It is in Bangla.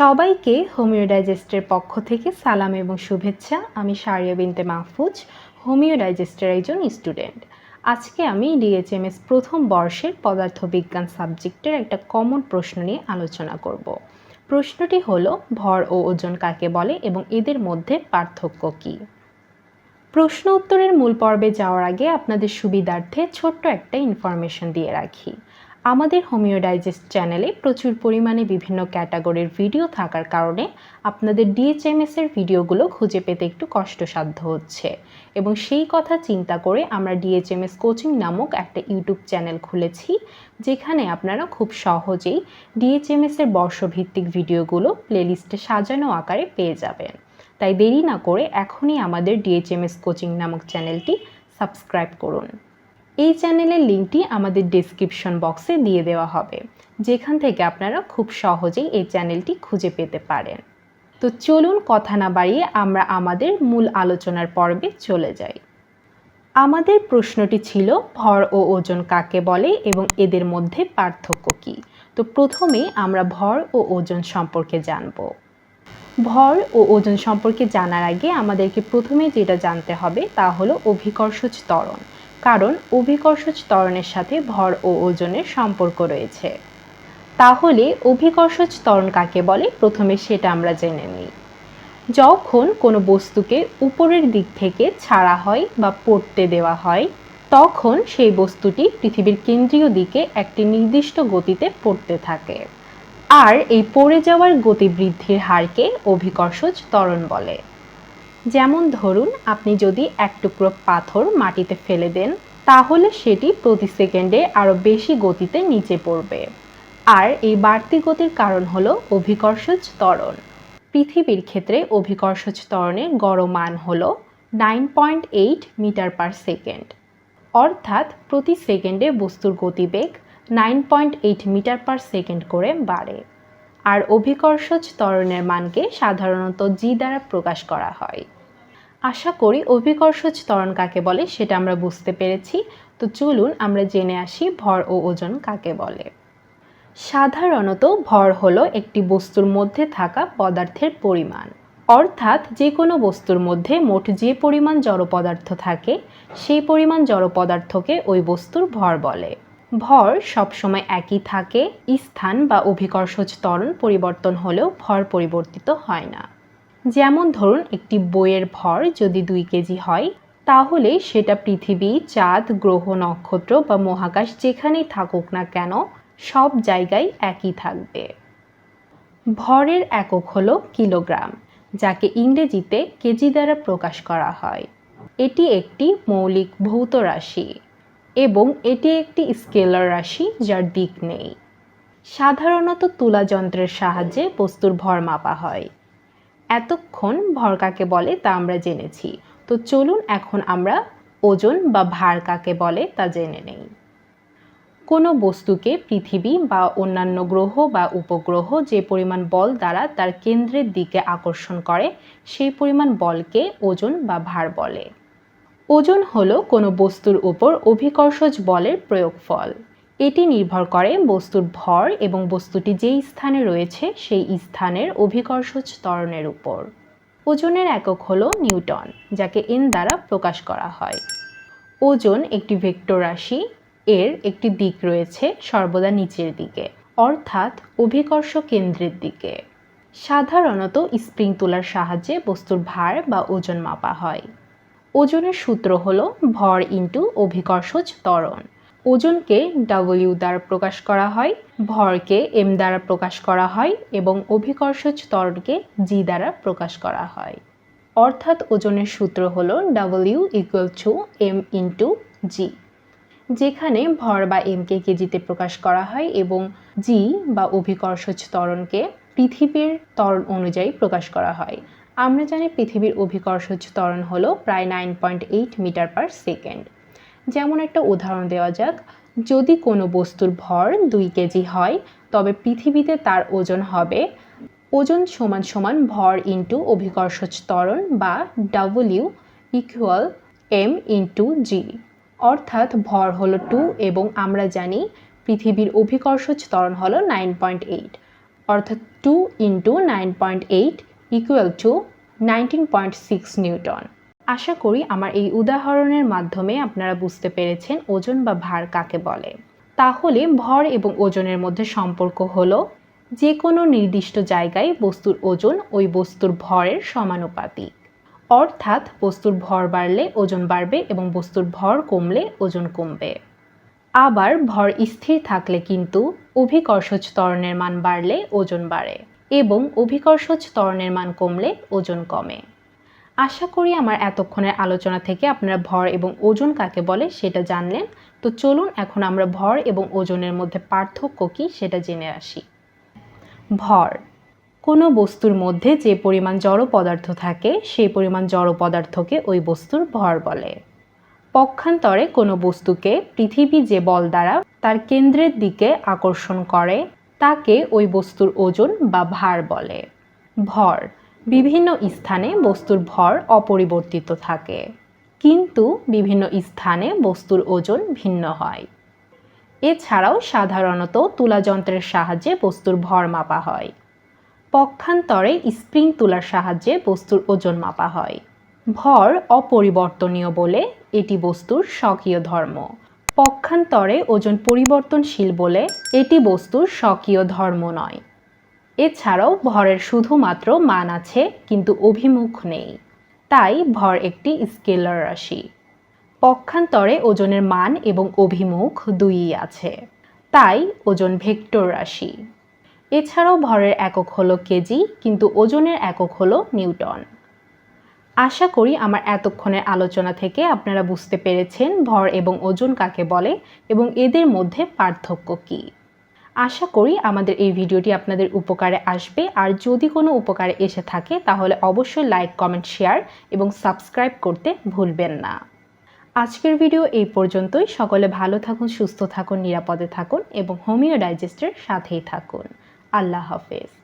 সবাইকে হোমিও ডাইজেস্টের পক্ষ থেকে সালাম এবং শুভেচ্ছা। আমি সারিয়া বিনতে মাহফুজ হোমিও ডাইজেস্টের একজন স্টুডেন্ট। আজকে আমি ডিএচএমএস প্রথম বর্ষের পদার্থবিজ্ঞান সাবজেক্টের একটা কমন প্রশ্ন নিয়ে আলোচনা করব। প্রশ্নটি হলো, ভর ও ওজন কাকে বলে এবং এদের মধ্যে পার্থক্য কী? প্রশ্ন উত্তরের মূল পর্বে যাওয়ার আগে আপনাদের সুবিধার্থে ছোট্ট একটা ইনফরমেশন দিয়ে রাখি। আমাদের হোমিও ডাইজেস্ট চ্যানেলে প্রচুর পরিমাণে বিভিন্ন ক্যাটাগরির ভিডিও থাকার কারণে আপনাদের ডিএচএমএস এর ভিডিওগুলো খুঁজে পেতে একটু কষ্টসাধ্য হচ্ছে। এবং সেই কথা চিন্তা করে আমরা ডিএচএমএস কোচিং নামক একটা ইউটিউব চ্যানেল খুলেছি, যেখানে আপনারা খুব সহজেই ডিএচএমএস এর বর্ষভিত্তিক ভিডিওগুলো প্লেলিস্টে সাজানো আকারে পেয়ে যাবেন। তাই দেরি না করে এখনই আমাদের ডিএচএমএস কোচিং নামক চ্যানেলটি সাবস্ক্রাইব করুন। এই চ্যানেলের লিঙ্কটি আমাদের ডেসক্রিপশন বক্সে দিয়ে দেওয়া হবে, যেখান থেকে আপনারা খুব সহজেই এই চ্যানেলটি খুঁজে পেতে পারেন। তো চলুন কথা না বাড়িয়ে আমরা আমাদের মূল আলোচনার পর্বে চলে যাই। আমাদের প্রশ্নটি ছিল, ভর ও ওজন কাকে বলে এবং এদের মধ্যে পার্থক্য কী? তো প্রথমে আমরা ভর ও ওজন সম্পর্কে জানব। ভর ও ওজন সম্পর্কে জানার আগে আমাদেরকে প্রথমে যেটা জানতে হবে তা হলো অভিকর্ষজ ত্বরণ। কারণ অভিকর্ষজ ত্বরণের সাথে ভর ও ওজনের সম্পর্ক রয়েছে। তাহলে অভিকর্ষজ ত্বরণ কাকে বলে? প্রথমে সেটা আমরা জেনে নিই। যখন কোনো বস্তুকে উপরের দিক থেকে ছাড়া হয় বা পড়তে দেওয়া হয়, তখন সেই বস্তুটি পৃথিবীর কেন্দ্রীয় দিকে একটি নির্দিষ্ট গতিতে পড়তে থাকে। আর এই পড়ে যাওয়ার গতি বৃদ্ধির হারকে অভিকর্ষজ ত্বরণ বলে। যেমন ধরুন, আপনি যদি এক টুকরো পাথর মাটিতে ফেলে দেন, তাহলে সেটি প্রতি সেকেন্ডে আরও বেশি গতিতে নিচে পড়বে। আর এই বাড়তি গতির কারণ হলো অভিকর্ষজ ত্বরণ। পৃথিবীর ক্ষেত্রে অভিকর্ষজ ত্বরণের গড় মান হল nine point eight metre per second. অর্থাৎ প্রতি সেকেন্ডে বস্তুর গতিবেগ nine point eight metre per second করে বাড়ে। আর অভিকর্ষজ ত্বরণের মানকে সাধারণত জি দ্বারা প্রকাশ করা হয়। আশা করি অভিকর্ষজ ত্বরণ কাকে বলে সেটা আমরা বুঝতে পেরেছি। তো চলুন আমরা জেনে আসি ভর ও ওজন কাকে বলে। সাধারণত ভর হলো একটি বস্তুর মধ্যে থাকা পদার্থের পরিমাণ। অর্থাৎ যে কোনো বস্তুর মধ্যে মোট যে পরিমাণ জড় পদার্থ থাকে, সেই পরিমাণ জড় পদার্থকে ওই বস্তুর ভর বলে। ভর সবসময় একই থাকে, স্থান বা অভিকর্ষজ ত্বরণ পরিবর্তন হলেও ভর পরিবর্তিত হয় না। যেমন ধরুন একটি বইয়ের ভর যদি দুই কেজি হয়, তাহলে সেটা পৃথিবী, চাঁদ, গ্রহ, নক্ষত্র বা মহাকাশ যেখানেই থাকুক না কেন, সব জায়গায় একই থাকবে। ভরের একক হল কিলোগ্রাম, যাকে ইংরেজিতে কেজি দ্বারা প্রকাশ করা হয়। এটি একটি মৌলিক ভৌত রাশি এবং এটি একটি স্কেলার রাশি যার দিক নেই। সাধারণত তুলা যন্ত্রের সাহায্যে বস্তুর ভর মাপা হয়। এতক্ষণ ভর কাকে বলে তা আমরা জেনেছি। তো চলুন এখন আমরা ওজন বা ভার কাকে বলে তা জেনে নেই। কোনো বস্তুকে পৃথিবী বা অন্যান্য গ্রহ বা উপগ্রহ যে পরিমাণ বল দ্বারা তার কেন্দ্রের দিকে আকর্ষণ করে, সেই পরিমাণ বলকে ওজন বা ভার বলে। ওজন হলো কোনো বস্তুর উপর অভিকর্ষজ বলের প্রয়োগফল। এটি নির্ভর করে বস্তুর ভর এবং বস্তুটি যেই স্থানে রয়েছে সেই স্থানের অভিকর্ষজ ত্বরণের উপর। ওজনের একক হলো নিউটন, যাকে এন দ্বারা প্রকাশ করা হয়। ওজন একটি ভেক্টর রাশি, এর একটি দিক রয়েছে সর্বদা নিচের দিকে, অর্থাৎ অভিকর্ষ কেন্দ্রের দিকে। সাধারণত স্প্রিং তোলার সাহায্যে বস্তুর ভার বা ওজন মাপা হয়। ওজনের সূত্র হল ভর ইন্টু অভিকর্ষজ ত্বরণ। ওজনকে ডাব্লিউ দ্বারা প্রকাশ করা হয়, ভরকে এম দ্বারা প্রকাশ করা হয় এবং অভিকর্ষজ ত্বরণকে জি দ্বারা প্রকাশ করা হয়। অর্থাৎ ওজনের সূত্র হল W equal to M into G যেখানে ভর বা এমকে কেজিতে প্রকাশ করা হয় এবং জি বা অভিকর্ষজ ত্বরণকে পৃথিবীর ত্বরণ অনুযায়ী প্রকাশ করা হয়। আমরা জানি পৃথিবীর অভিকর্ষজ ত্বরণ হলো প্রায় nine point eight metre per second যেমন একটা উদাহরণ দেওয়া যাক, যদি কোনো বস্তুর ভর দুই কেজি হয়, তবে পৃথিবীতে তার ওজন হবে ওজন সমান সমান ভর ইন্টু অভিকর্ষজ ত্বরণ বা W equal M into G. অর্থাৎ ভর হলো টু এবং আমরা জানি পৃথিবীর অভিকর্ষজ ত্বরণ হলো নাইন পয়েন্ট এইট। অর্থাৎ two into nine point eight equal to nineteen point six newton. আশা করি আমার এই উদাহরণের মাধ্যমে আপনারা বুঝতে পেরেছেন ওজন বা ভার কাকে বলে। তাহলে ভর এবং ওজনের মধ্যে সম্পর্ক হলো যে কোনো নির্দিষ্ট জায়গায় বস্তুর ওজন ওই বস্তুর ভরের সমানুপাতিক। অর্থাৎ বস্তুর ভর বাড়লে ওজন বাড়বে এবং বস্তুর ভর কমলে ওজন কমবে। আবার ভর স্থির থাকলে কিন্তু অভিকর্ষজ ত্বরণের মান বাড়লে ওজন বাড়ে এবং অভিকর্ষজ ত্বরণের মান কমলে ওজন কমে। আশা করি আমার এতক্ষণের আলোচনা থেকে আপনারা ভর এবং ওজন কাকে বলে সেটা জানলেন। তো চলুন এখন আমরা ভর এবং ওজনের মধ্যে পার্থক্য কী সেটা জেনে আসি। ভর, কোনো বস্তুর মধ্যে যে পরিমাণ জড় পদার্থ থাকে, সেই পরিমাণ জড় পদার্থকে ওই বস্তুর ভর বলে। পক্ষান্তরে কোনো বস্তুকে পৃথিবী যে বল দ্বারা তার কেন্দ্রের দিকে আকর্ষণ করে, তাকে ওই বস্তুর ওজন বা ভার বলে। ভর বিভিন্ন স্থানে বস্তুর ভর অপরিবর্তিত থাকে, কিন্তু বিভিন্ন স্থানে বস্তুর ওজন ভিন্ন হয়। এছাড়াও সাধারণত তুলা যন্ত্রের সাহায্যে বস্তুর ভর মাপা হয়। পক্ষান্তরে স্প্রিং তুলার সাহায্যে বস্তুর ওজন মাপা হয়। ভর অপরিবর্তনীয় বলে এটি বস্তুর স্বকীয় ধর্ম। পক্ষান্তরে ওজন পরিবর্তনশীল বলে এটি বস্তুর স্বকীয় ধর্ম নয়। এছাড়াও ভরের শুধুমাত্র মান আছে, কিন্তু অভিমুখ নেই। তাই ভর একটি স্কেলার রাশি। পক্ষান্তরে ওজনের মান এবং অভিমুখ দুইই আছে। তাই ওজন ভেক্টর রাশি। এছাড়াও ভরের একক হলো কেজি কিন্তু ওজনের একক হলো নিউটন। আশা করি আমার এতক্ষণের আলোচনা থেকে আপনারা বুঝতে পেরেছেন ভর এবং ওজন কাকে বলে এবং এদের মধ্যে পার্থক্য কী। আশা করি আমাদের এই ভিডিওটি আপনাদের উপকারে আসবে। আর যদি কোনো উপকারে এসে থাকে, তাহলে অবশ্যই লাইক কমেন্ট শেয়ার এবং সাবস্ক্রাইব করতে ভুলবেন না। আজকের ভিডিও এই পর্যন্তই। সকলে ভালো থাকুন, সুস্থ থাকুন, নিরাপদে থাকুন এবং হোমিও ডাইজেস্টের সাথেই থাকুন। আল্লাহ হাফেজ।